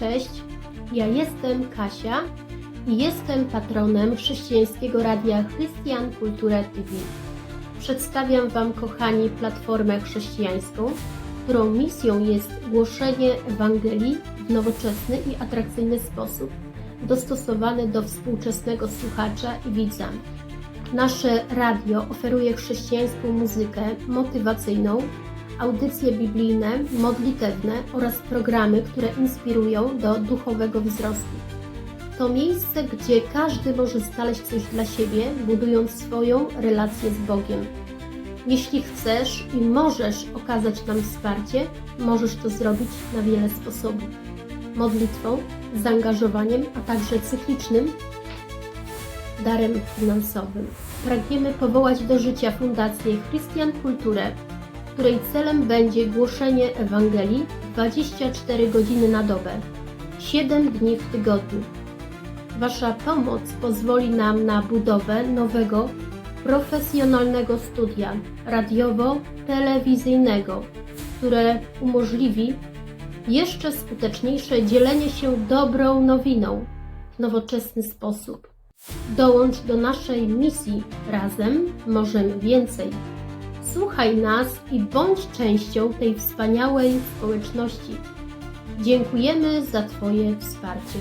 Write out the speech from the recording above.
Cześć, ja jestem Kasia i jestem patronem chrześcijańskiego radia Chrystian Kultura TV. Przedstawiam Wam, kochani, platformę chrześcijańską, którą misją jest głoszenie Ewangelii w nowoczesny i atrakcyjny sposób, dostosowany do współczesnego słuchacza i widza. Nasze radio oferuje chrześcijańską muzykę motywacyjną, audycje biblijne, modlitewne oraz programy, które inspirują do duchowego wzrostu. To miejsce, gdzie każdy może znaleźć coś dla siebie, budując swoją relację z Bogiem. Jeśli chcesz i możesz okazać nam wsparcie, możesz to zrobić na wiele sposobów. Modlitwą, zaangażowaniem, a także cyklicznym darem finansowym. Pragniemy powołać do życia Fundację Chrystian Kulturę, której celem będzie głoszenie Ewangelii 24 godziny na dobę, 7 dni w tygodniu. Wasza pomoc pozwoli nam na budowę nowego, profesjonalnego studia radiowo-telewizyjnego, które umożliwi jeszcze skuteczniejsze dzielenie się dobrą nowiną w nowoczesny sposób. Dołącz do naszej misji. Razem możemy więcej. Słuchaj nas i bądź częścią tej wspaniałej społeczności. Dziękujemy za Twoje wsparcie.